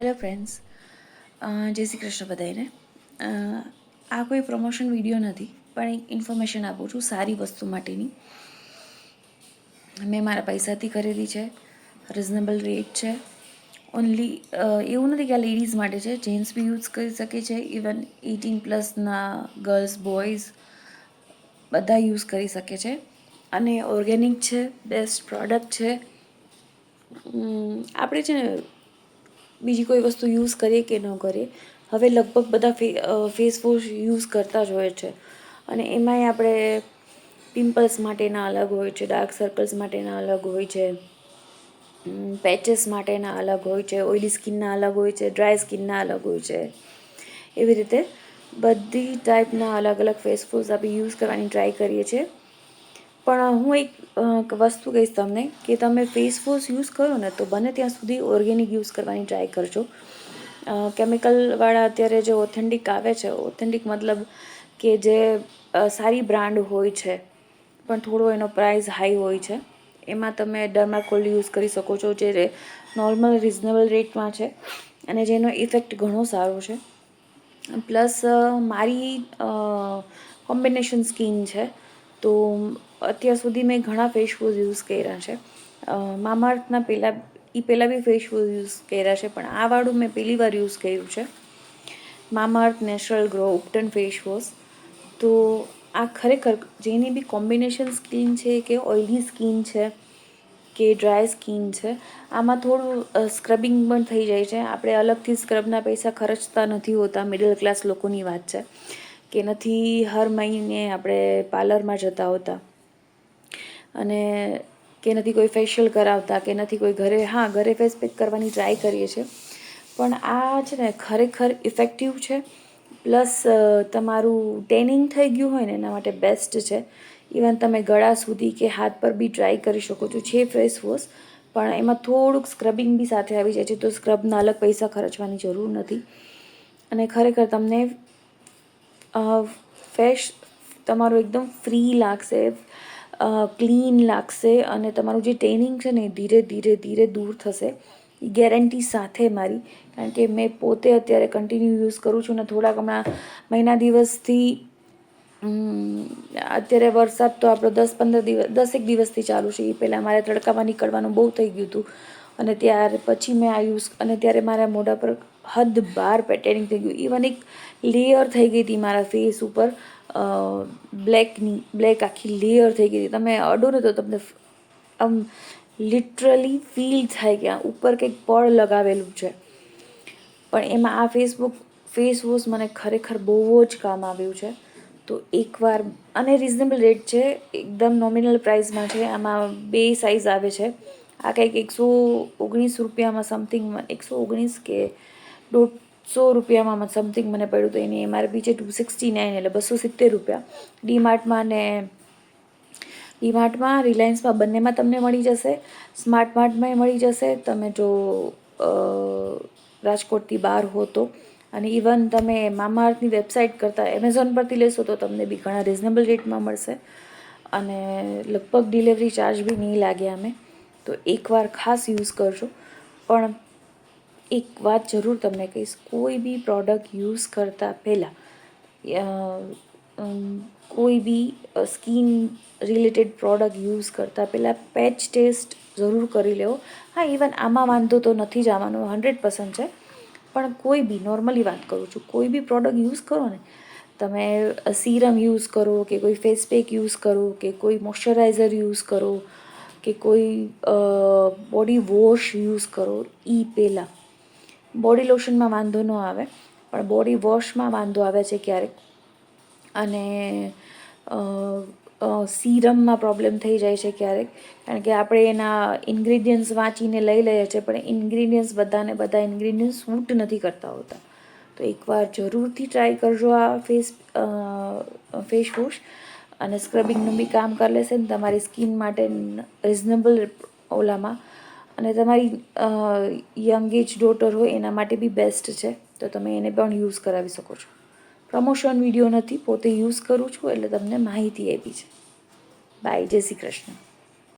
Hello friends જય શ્રી કૃષ્ણ બધાને આ કોઈ પ્રમોશન વીડિયો નથી, પણ એક ઇન્ફોર્મેશન આપું છું સારી વસ્તુ માટેની. મેં મારા પૈસાથી ખરીદી છે રિઝનેબલ રેટ છે. ઓનલી એવું નથી કે આ લેડીઝ માટે છે જેન્ટ્સ બી યુઝ કરી શકે છે ઇવન એટીન પ્લસના ગર્લ્સ બોયઝ બધા યુઝ કરી શકે છે. અને ઓર્ગેનિક છે બેસ્ટ પ્રોડક્ટ છે. આપણે છે ને બીજી કોઈ વસ્તુ યુઝ કરીએ કે ન કરીએ, હવે લગભગ બધા ફેસ વોશ યુઝ કરતા જ હોય છે. અને એમાંય આપણે પિમ્પલ્સ માટેના અલગ હોય છે ડાર્ક સર્કલ્સ માટેના અલગ હોય છે પેચેસ માટેના અલગ હોય છે ઓઇલી સ્કિનના અલગ હોય છે ડ્રાય સ્કિનના અલગ હોય છે. એવી રીતે બધી ટાઈપના અલગ અલગ ફેસ વોશ આપણે યુઝ કરવાની ટ્રાય કરીએ છીએ. પણ હું એક વસ્તુ કહીશ તમને કે તમે ફેસ વોશ યુઝ કરો ને તો બને ત્યાં સુધી ઓર્ગેનિક યુઝ કરવાની ટ્રાય કરજો. કેમિકલવાળા અત્યારે જે ઓથેન્ટિક આવે છે ઓથેન્ટિક મતલબ કે જે સારી બ્રાન્ડ હોય છે, પણ થોડો એનો પ્રાઇસ હાઈ હોય છે, એમાં તમે ડર્માકોલ યુઝ કરી શકો છો, જે નોર્મલ રિઝનેબલ રેટમાં છે, અને જેનો ઇફેક્ટ ઘણો સારો છે. પ્લસ મારી કોમ્બિનેશન સ્કીન છે તો અત્યાર સુધી મેં ઘણા ફેસ વોશ યુઝ કર્યા છે. મામાઅર્થના પહેલાં એ પહેલાં બી ફેસ વોશ યુઝ કર્યા છે, પણ આ વાળું મેં પહેલી વાર યુઝ કર્યું છે. Mamaearth natural grow ubtan face wash તો આ ખરેખર જેની બી કોમ્બિનેશન સ્કિન છે કે ઓઇલી સ્કિન છે કે ડ્રાય સ્કિન છે, આમાં થોડું સ્ક્રબિંગ પણ થઈ જાય છે. આપણે અલગથી સ્ક્રબના પૈસા ખર્ચતા નથી હોતા મિડલ ક્લાસ લોકોની વાત છે. કે નથી હર મહિને આપણે પાર્લરમાં જતા હોતા. અને કે નથી કોઈ ફેશિયલ કરાવતા, કે નથી કોઈ ઘરે, હા, ઘરે ફેસ પેક કરવાની ટ્રાય કરીએ છીએ. પણ આ છે ને ખરેખર ઇફેક્ટિવ છે. પ્લસ તમારું ટેનિંગ થઈ ગયું હોય ને એના માટે બેસ્ટ છે. ઇવન તમે ગળા સુધી કે હાથ પર બી ટ્રાય કરી શકો છો છે ફેસ વોશ પણ એમાં થોડુંક સ્ક્રબિંગ બી સાથે આવી જાય છે, તો સ્ક્રબના અલગ પૈસા ખર્ચવાની જરૂર નથી. અને ખરેખર તમને ફેશ તમારું એકદમ ફ્રી લાગશે ક્લીન લાગશે અને તમારું જે ટેનિંગ છે ને એ ધીરે ધીરે ધીરે દૂર થશે. ગેરંટી સાથે મારી. કારણ કે મેં પોતે અત્યારે કન્ટિન્યુ યુઝ કરું છું ને થોડાક હમણાં મહિના દિવસથી અત્યારે વરસાદ તો આપણો દસ પંદર દિવસ, દસેક દિવસથી ચાલુ છે. એ પહેલાં મારે તડકામાં નીકળવાનું બહુ થઈ ગયું હતું. અને ત્યાર પછી મેં આ યુઝ અને ત્યારે મારા મોઢા પર હદ બાર પેટેનિંગ થઈ ગયું. ઇવન એક લેયર થઈ ગઈ હતી મારા ફેસ ઉપર. બ્લેકની બ્લેક આખી લેયર થઈ ગઈ હતી. તમે અડો તો તમને આમ લિટરલી ફીલ થાય કે આ ઉપર કંઈક પળ લગાવેલું છે. પણ એમાં આ ફેસબુક ફેસ વોશ મને ખરેખર બહુ જ કામ આવ્યું છે. તો એકવાર, અને રિઝનેબલ રેટ છે, એકદમ નોમિનલ પ્રાઇસમાં છે. આમાં બે સાઇઝ આવે છે. આ કંઈક એકસો ઓગણીસ રૂપિયામાં સમથિંગ એકસો ઓગણીસ કે દોઢસો રૂપિયામાં સમથિંગ મને પડ્યું તો એની એમઆરપી છે ટુ સિક્સટી નાઇન એટલે બસો સિત્તેર રૂપિયા. ડીમાર્ટમાં ને ડીમાર્ટમાં રિલાયન્સમાં બંનેમાં તમને મળી જશે. સ્માર્ટ માર્ટમાં મળી જશે. તમે જો રાજકોટથી બહાર હો તો. અને ઇવન તમે મામાઅર્થની વેબસાઇટ કરતાં એમેઝોન પરથી લેશો તો તમને બી ઘણા રિઝનેબલ રેટમાં મળશે. અને લગભગ ડિલિવરી ચાર્જ બી નહીં લાગે અમે તો એકવાર ખાસ યુઝ કરજો. પણ એક વાત જરૂર તમને કહીશ, કોઈ બી પ્રોડક્ટ યુઝ કરતાં પહેલાં કોઈ બી સ્કિન રિલેટેડ પ્રોડક્ટ યુઝ કરતાં પહેલાં પેચ ટેસ્ટ જરૂર કરી લેવો. હા ઇવન આમાં વાંધો તો નથી જ આવવાનો હંડ્રેડ પર્સન્ટ છે. પણ કોઈ બી નોર્મલી વાત કરું છું, કોઈ બી પ્રોડક્ટ યુઝ કરો ને, તમે સીરમ યુઝ કરો કે કોઈ ફેસ પેક યુઝ કરો કે કોઈ મોઇશ્ચરાઇઝર યુઝ કરો કે કોઈ બોડી વોશ યુઝ કરો એ પહેલાં બોડી લોશનમાં વાંધો ન આવે, પણ બોડી વોશમાં વાંધો આવે છે ક્યારેક. અને સીરમમાં પ્રોબ્લેમ થઈ જાય છે ક્યારેક. કારણ કે આપણે એના ઇન્ગ્રીડિયન્ટ્સ વાંચીને લઈ લઈએ છીએ, પણ ઇન્ગ્રીડિયન્ટ્સ બધાને બધા ઇન્ગ્રીડિયન્ટ્સ સૂટ નથી કરતા હોતા. તો એકવાર જરૂરથી ટ્રાય કરજો આ ફેસ ફેસ વોશ અને સ્ક્રબિંગનું બી કામ કરી લેશે ને તમારી સ્કિન માટે રિઝનેબલ ઓલામાં. અને તમારી યંગ એજ ડોટર હોય એના માટે બી બેસ્ટ છે. તો તમે એને પણ યુઝ કરાવી શકો છો. પ્રમોશન વીડિયો નથી, પોતે યુઝ કરું છું એટલે તમને માહિતી આપી છે. બાય જય શ્રી કૃષ્ણ.